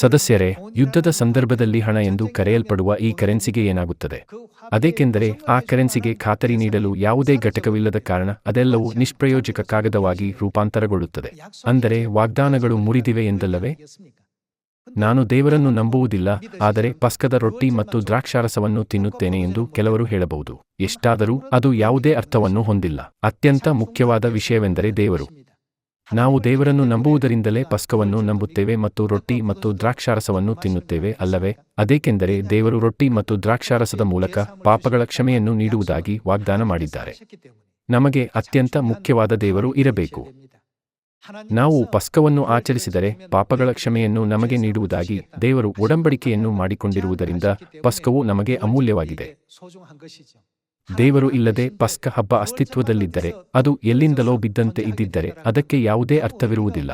ಸದಸ್ಯರೇ, ಯುದ್ಧದ ಸಂದರ್ಭದಲ್ಲಿ ಹಣ ಎಂದು ಕರೆಯಲ್ಪಡುವ ಈ ಕರೆನ್ಸಿಗೆ ಏನಾಗುತ್ತದೆ? ಅದೇಕೆಂದರೆ ಆ ಕರೆನ್ಸಿಗೆ ಖಾತರಿ ನೀಡಲು ಯಾವುದೇ ಘಟಕವಿಲ್ಲದ ಕಾರಣ ಅದೆಲ್ಲವೂ ನಿಷ್ಪ್ರಯೋಜಕ ಕಾಗದವಾಗಿ ರೂಪಾಂತರಗೊಳ್ಳುತ್ತದೆ. ಅಂದರೆ ವಾಗ್ದಾನಗಳು ಮುರಿದಿವೆ ಎಂದಲ್ಲವೇ? ನಾನು ದೇವರನ್ನು ನಂಬುವುದಿಲ್ಲ, ಆದರೆ ಪಸ್ಕದ ರೊಟ್ಟಿ ಮತ್ತು ದ್ರಾಕ್ಷಾರಸವನ್ನು ತಿನ್ನುತ್ತೇನೆ ಎಂದು ಕೆಲವರು ಹೇಳಬಹುದು. ಎಷ್ಟಾದರೂ ಅದು ಯಾವುದೇ ಅರ್ಥವನ್ನು ಹೊಂದಿಲ್ಲ. ಅತ್ಯಂತ ಮುಖ್ಯವಾದ ವಿಷಯವೆಂದರೆ ದೇವರು. ನಾವು ದೇವರನ್ನು ನಂಬುವುದರಿಂದಲೇ ಪಸ್ಕವನ್ನು ನಂಬುತ್ತೇವೆ ಮತ್ತು ರೊಟ್ಟಿ ಮತ್ತು ದ್ರಾಕ್ಷಾರಸವನ್ನು ತಿನ್ನುತ್ತೇವೆ ಅಲ್ಲವೇ? ಅದೇಕೆಂದರೆ ದೇವರು ರೊಟ್ಟಿ ಮತ್ತು ದ್ರಾಕ್ಷಾರಸದ ಮೂಲಕ ಪಾಪಗಳ ಕ್ಷಮೆಯನ್ನು ನೀಡುವುದಾಗಿ ವಾಗ್ದಾನ ಮಾಡಿದ್ದಾರೆ. ನಮಗೆ ಅತ್ಯಂತ ಮುಖ್ಯವಾದ ದೇವರು ಇರಬೇಕು. ನಾವು ಪಸ್ಕವನ್ನು ಆಚರಿಸಿದರೆ ಪಾಪಗಳ ಕ್ಷಮೆಯನ್ನು ನಮಗೆ ನೀಡುವುದಾಗಿ ದೇವರು ಒಡಂಬಡಿಕೆಯನ್ನು ಮಾಡಿಕೊಂಡಿರುವುದರಿಂದ ಪಸ್ಕವು ನಮಗೆ ಅಮೂಲ್ಯವಾಗಿದೆ. ದೇವರು ಇಲ್ಲದೆ ಪಸ್ಕ ಹಬ್ಬ ಅಸ್ತಿತ್ವದಲ್ಲಿದ್ದರೆ ಅದು ಎಲ್ಲಿಂದಲೋ ಬಿದ್ದಂತೆ ಇದ್ದಿದ್ದರೆ ಅದಕ್ಕೆ ಯಾವುದೇ ಅರ್ಥವಿರುವುದಿಲ್ಲ.